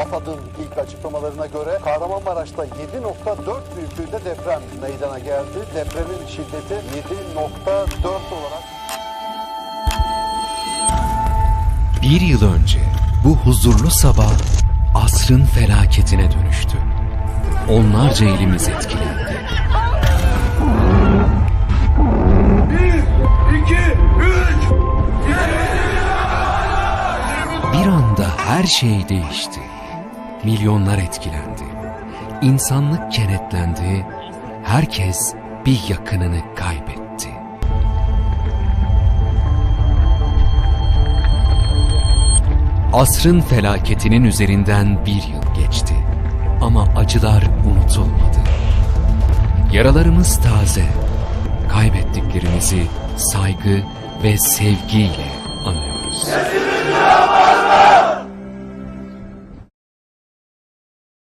AFAD'ın ilk açıklamalarına göre Kahramanmaraş'ta 7.4 büyüklüğünde deprem meydana geldi. Depremin şiddeti 7.4 olarak Bir yıl önce bu huzurlu sabah asrın felaketine dönüştü. Onlarca elimiz etkilendi. Bir anda her şey değişti. Milyonlar etkilendi. İnsanlık kenetlendi. Herkes bir yakınını kaybetti. Asrın felaketinin üzerinden bir yıl geçti. Ama acılar unutulmadı. Yaralarımız taze. Kaybettiklerimizi saygı ve sevgiyle anıyoruz.